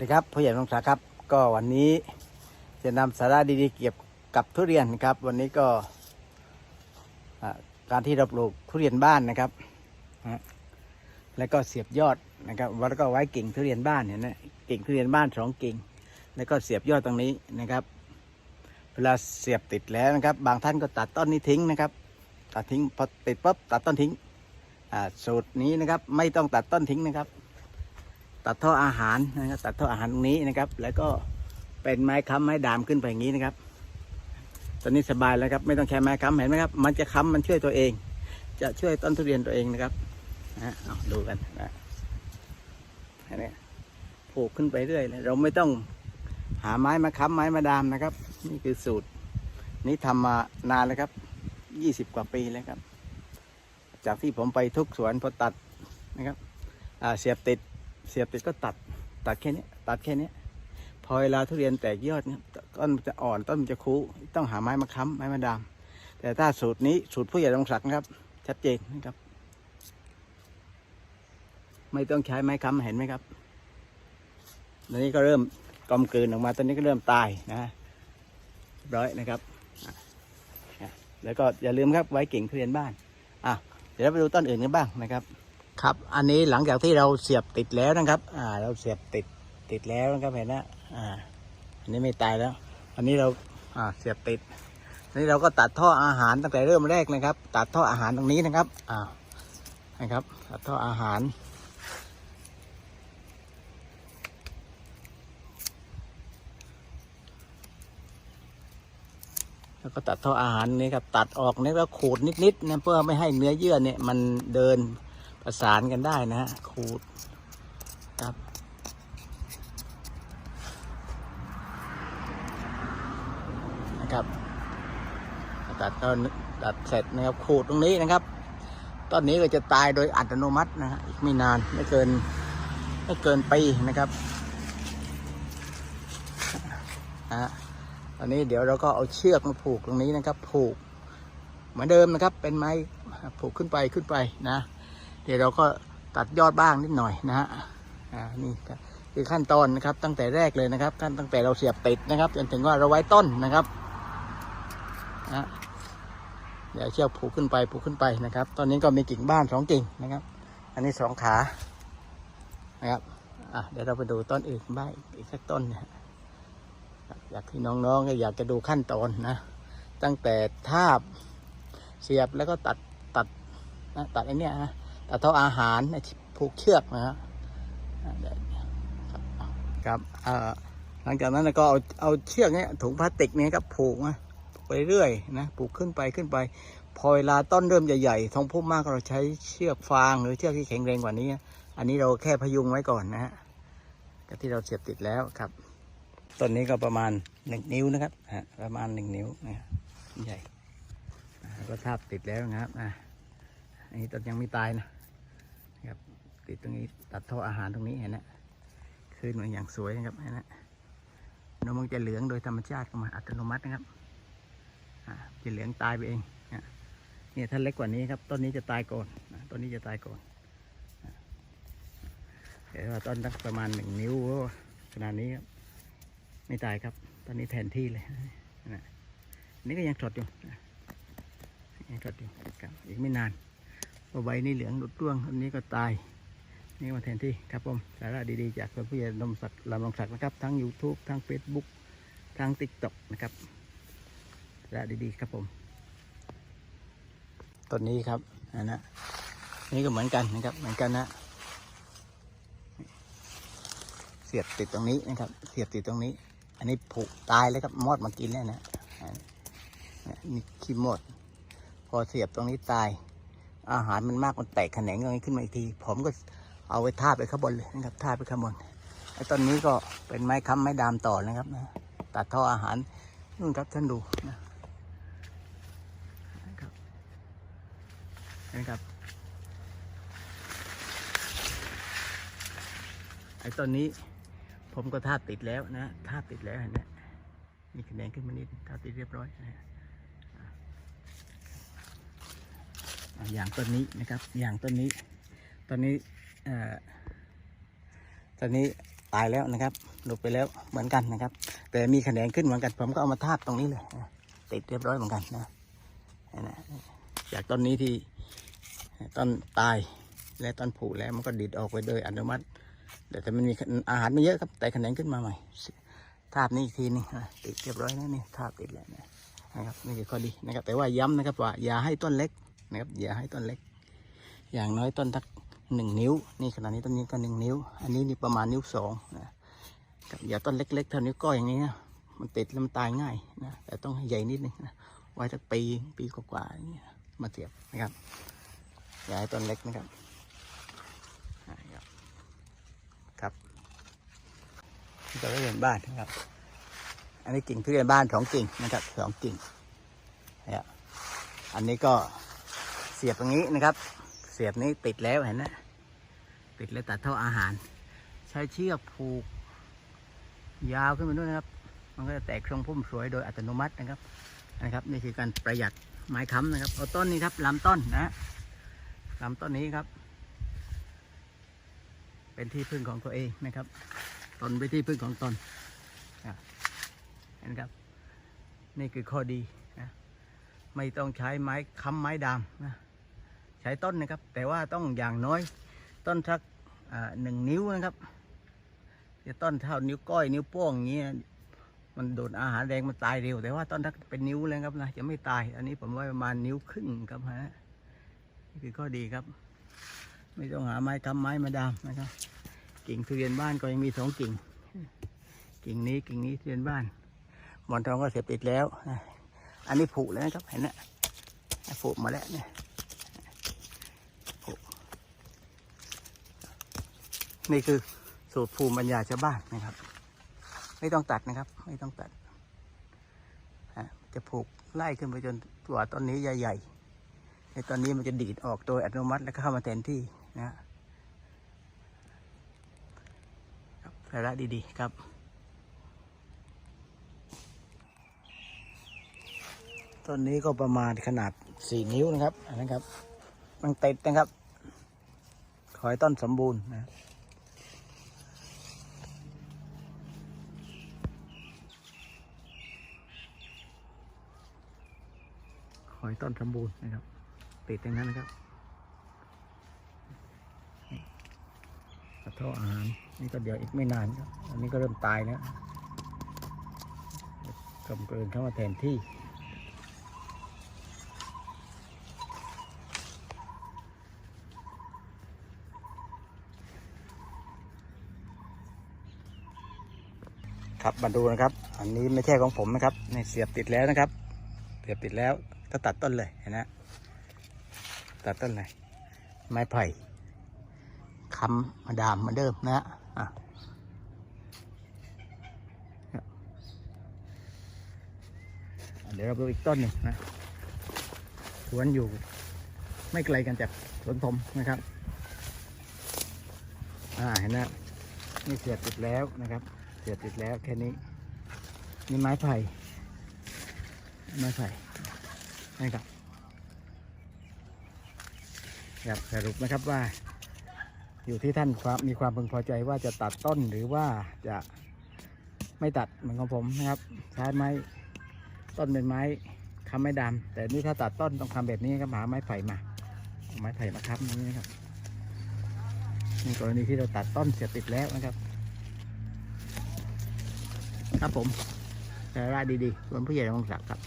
นะครับผู้ใหญ่ลงศักดิ์ครับ ก็วันนี้จะนำสาระดีๆเกี่ยวกับทุเรียนครับ วันนี้ก็การที่เราปลูกทุเรียนบ้านนะครับแล้วก็เสียบยอดนะครับแล้วก็ไว้กิ่งทุเรียนบ้านเห็นไหมกิ่งทุเรียนบ้านสองกิ่ง แล้วก็เสียบยอดตรงนี้นะครับ เวลาเสียบติดแล้วนะครับ บางท่านก็ตัดต้นนี้ทิ้งนะครับ ตัดทิ้งพอติดปุ๊บตัดต้นทิ้งอ่าสูตรนี้นะครับ ไม่ต้องตัดต้นทิ้งนะครับ ตัดท่ออาหารนะครับตัดท่ออาหารตรงนี้นะครับ แล้วก็เป็นไม้ค้ำไม้ดามขึ้นไปอย่างนี้นะครับ ตอนนี้สบายแล้วครับ ไม่ต้องใช้ไม้ค้ำเห็นไหมครับ มันจะค้ำมันช่วยตัวเอง จะช่วยต้นทุเรียนตัวเองนะครับนะเอาดูกันนะเห็นไหมผูกขึ้นไปเรื่อยเราไม่ต้องหาไม้มาค้ำไม้มาดามนะครับ นี่คือสูตร นี้ทำมานานแล้วครับยี่สิบกว่าปีแล้วครับ จากที่ผมไปทุกสวนพอตัดนะครับเสียบติด เสียบติดก็ตัดตัดแค่นี้ตัดแค่นี้พอเวลาทุเรียนแตกยอดเนี่ยต้นมันจะอ่อนต้นมันจะคูต้องหาไม้มาค้ำไม้มาดาม แต่ถ้าสูตรนี้สูตรผู้ใหญ่ลงศักดิ์นะครับ ชัดเจนนะครับ ไม่ต้องใช้ไม้ค้ำเห็นไหมครับตอนนี้ก็เริ่มกลมกลืนออกมาตอนนี้ก็เริ่มตายนะร้อยนะครับ แล้วก็อย่าลืมครับไว้กิ่งทุเรียนบ้านอะเดี๋ยวเราไปดูต้นอื่นกันบ้างนะครับ ครับ อันนี้หลังจากที่เราเสียบติดแล้วนะครับ อ่า เราเสียบติดติดแล้วนะครับเห็นนะอ่า อันนี้ไม่ตายแล้ว อันนี้เรา อ่า เสียบติดอันนี้เราก็ตัดท่ออาหารตั้งแต่เริ่มแรกนะครับ ตัดท่ออาหารตรงนี้นะครับ อ่า นะครับ ตัดท่ออาหาร แล้วก็ตัดท่ออาหารนี่ครับ ตัดออกนี่แล้วขูดนิดๆนะเพื่อไม่ให้เนื้อเยื่อเนี่ยมันเดิน ประสานกันได้นะฮะขูดครับนะครับตัดต้นตัดเสร็จนะครับขูดตรงนี้นะครับต้นนี้ก็จะตายโดยอัตโนมัตินะฮะอีกไม่นานไม่เกินไม่เกินปีนะครับนะฮะตอนนี้เดี๋ยวเราก็เอาเชือกมาผูกตรงนี้นะครับ ผูกเหมือนเดิมนะครับ เป็นไม้ผูกขึ้นไปขึ้นไปนะ เดี๋ยวเราก็ตัดยอดบ้างนิดหน่อยนะฮะอ่านี่คือขั้นตอนนะครับตั้งแต่แรกเลยนะครับ ขั้นตั้งแต่เราเสียบติดนะครับ จนถึงว่าเราไว้ต้นนะครับนะเดี๋ยวเชือกผูกขึ้นไปผูกขึ้นไปนะครับ ตอนนี้ก็มีกิ่งบ้านสองกิ่งนะครับ อันนี้สองขานะครับอะเดี๋ยวเราไปดูต้นอื่นบ้างอีกสักต้นนะฮะอยากที่น้องๆก็อยากจะดูขั้นตอนนะตั้งแต่ทาบเสียบแล้วก็ตัดตัดนะตัดไอ้นี้ยนะ เท่าอาหารที่ผูกเชือกนะฮะครับครับหลังจากนั้นก็เอาเอาเชือกเนี้ยถุงพลาสติกเนี้ยครับผูกนะไปเรื่อยนะผูกขึ้นไปขึ้นไป พอเวลาต้นเริ่มใหญ่ๆทองพุ่มมากเราใช้เชือกฟางหรือเชือกที่แข็งแรงกว่านี้ อันนี้เราแค่พยุงไว้ก่อนนะฮะที่เราเสียบติดแล้วครับต้นนี้ก็ประมาณหนึ่งนิ้วนะครับประมาณหนึ่งนิ้วนะใหญ่ก็ทาบติดแล้วนะครับอ่าอันนี้ต้นยังไม่ตายนะ ครับติดตรงนี้ตัดท่ออาหารตรงนี้เห็นนะคืนมาอย่างสวยนะครับเห็นนะนมมันจะเหลืองโดยธรรมชาติข้ามาอัตโนมัตินะครับจะเหลืองตายไปเองเนี่ยถ้าเล็กกว่านี้ครับต้นนี้จะตายก่อนต้นนี้จะตายก่อนอ่าเห็นว่าต้นนักประมาณหนึ่งนิ้วขนาดนี้ครับไม่ตายครับต้นนี้แทนที่เลยนะนี่ก็ยังสดอยู่ยังสดอยู่ครับอีกไม่นาน ใบนี้เหลืองหลุดร่วงอันนี้ก็ตาย นี่มาแทนที่ครับผมสาระดีๆ จากคุณผู้ใหญ่ลำศักดิ์ลำลงศักดิ์นะครับ ทั้ง YouTube ทั้ง Facebook ทั้ง TikTok นะครับสาระดีๆครับผมต้นนี้ครับอันนะนี่ก็เหมือนกันนะครับเหมือนกันนะเสียบติดตรงนี้นะครับ เสียบติดตรงนี้ อันนี้ผุตายแล้วครับมอดมากินแล้วนะอ่าเนี่ยนี่ขี้มด พอเสียบตรงนี้ตาย อาหารมันมากมันแตกแขนงตรงนี้ขึ้นมาอีกที ผมก็เอาไว้ทาบไปข้างบนเลยนะครับทาบไปข้างบนไอ้ต้นนี้ก็เป็นไม้ค้ำไม้ดามต่อนะครับนะตัดท่ออาหารนู่นครับท่านดูนะนะครับนะครับไอ้ต้นนี้ผมก็ทาบติดแล้วนะทาบติดแล้วเห็นไหมมีแขนงขึ้นมานิดทาบติดเรียบร้อยนะ อย่างต้นนี้นะครับ อย่างต้นนี้ต้นนี้เอ่อต้นนี้ตายแล้วนะครับหลุดไปแล้วเหมือนกันนะครับ แต่มีแขนงขึ้นเหมือนกัน ผมก็เอามาทาบตรงนี้เลยติดเรียบร้อยเหมือนกันนะนะจากต้นนี้ที่ต้นตายและต้นผุแล้วมันก็ดิดออกไปโดยอัตโนมัติแต่มันมีอาหารไม่เยอะครับ แต่แขนงขึ้นมาใหม่ทาบนี่อีกทีนึงติดเรียบร้อยนะนี่ทาบติดแล้วนะนะครับนี่คือข้อดีนะครับ แต่ว่าย้ำนะครับว่าอย่าให้ต้นเล็ก นะครับอย่าให้ต้นเล็ก อย่างน้อยต้นทักหนึ่งนิ้ว นี่ขนาดนี้ต้นนี้ก็หนึ่งนิ้ว อันนี้นี่ประมาณนิ้วสองนะอย่าต้นเล็กๆเท่านิ้วก้อยอย่างนี้นะมันติดแล้วมันตายง่ายนะแต่ต้องใหญ่นิดนึงนะไว้สักปีปีกว่าๆอย่างเงี้ยมาเสียบนะครับอย่าให้ต้นเล็กนะครับครับครับนี่ก็เรียนบ้านนะครับ อันนี้กิ่งทุเรียนบ้านสองกิ่งนะครับสองกิ่งนี่อันนี้ก็ เสียบตรงนี้นะครับ เสียบนี้ติดแล้วเห็นนะติดแล้วตัดท่ออาหาร ใช้เชือกผูก ยาวขึ้นไปด้วยนะครับ มันก็จะแตกทรงพุ่มสวยโดยอัตโนมัตินะครับนะครับ นี่คือการประหยัดไม้ค้ำนะครับเอาต้นนี้ครับลำต้นนะลำต้นนี้ครับ เป็นที่พึ่งของตัวเองนะครับตนเป็นที่พึ่งของตนอะเห็นครับ นี่คือข้อดีนะไม่ต้องใช้ไม้ค้ำไม้ดามนะ ใช้ต้นนะครับ แต่ว่าต้องอย่างน้อยต้นสักหนึ่งนิ้วนะครับจะต้นเท่านิ้วก้อยนิ้วโป้งอย่างเงี้ยมันโดนอาหารแดงมันตายเร็ว แต่ว่าต้นถ้าเป็นนิ้วเลยครับนะจะไม่ตาย อันนี้ผมว่าประมาณนิ้วครึ่งครับฮะนี่คือข้อดีครับ ไม่ต้องหาไม้ทำไม้มาดามนะครับ กิ่งทุเรียนบ้านก็ยังมีสองกิ่ง กิ่งนี้กิ่งนี้ทุเรียนบ้านหมอนทองก็เสียบติดแล้วอันนี้ผุแล้วนะครับเห็นนะผุมาแล้วเนี่ย นี่คือสูตรภูมิปัญญาชาวบ้านนะครับ ไม่ต้องตัดนะครับ ไม่ต้องตัด จะผูกไล่ขึ้นไปจนตัวต้นนี้ใหญ่ๆในตอนนี้มันจะดีดออกโดยอัตโนมัติแล้วเข้ามาแทนที่นะครับสาระดีๆครับต้นนี้ก็ประมาณขนาดสี่นิ้วนะครับอันนั้นครับ มันติดนะครับ ขอให้ต้นสมบูรณ์นะ อให้ต้นสมบูรณ์นะครับ ติดอย่างนั้นนะครับกระเท่ออาหารนี่ก็เดี๋ยวอีกไม่นานครับอันนี้ก็เริ่มตายแล้วกำเกินเข้ามาแทนที่ครับมาดูนะครับ อันนี้ไม่ใช่ของผมนะครับนี่เสียบติดแล้วนะครับ เสียบติดแล้ว ก็ตัดต้นเลยเห็นนะตัดต้นเลย ไม้ไผ่คำมาดามเหมาเดิมนะฮะเดี๋ยวเราดูอีกต้นหนึ่งนะสวนอยู่ไม่ไกลกันจากสวนผมนะครับ อ่าเห็นนะนี่เสียบติดแล้วนะครับ เสียบติดแล้วแค่นี้นี่ไม้ไผ่ไม้ไผ่ นะครับครับสรุปนะครับว่า อยู่ที่ท่านความมีความพึงพอใจว่าจะตัดต้นหรือว่าจะไม่ตัดเหมือนของผมนะครับใช้ไม้ต้นเป็นไม้ค้ำไม้ดำแต่นี่ถ้าตัดต้นต้องทำแบบนี้ครับหาไม้ไผ่มาเอาไม้ไผ่มาค้ำอย่างนี้นะครับนี่กรณีที่เราตัดต้นเสียติดแล้วนะครับ ครับผมสาระดีๆส่วนผู้ใหญ่วงศักดิ์ครับ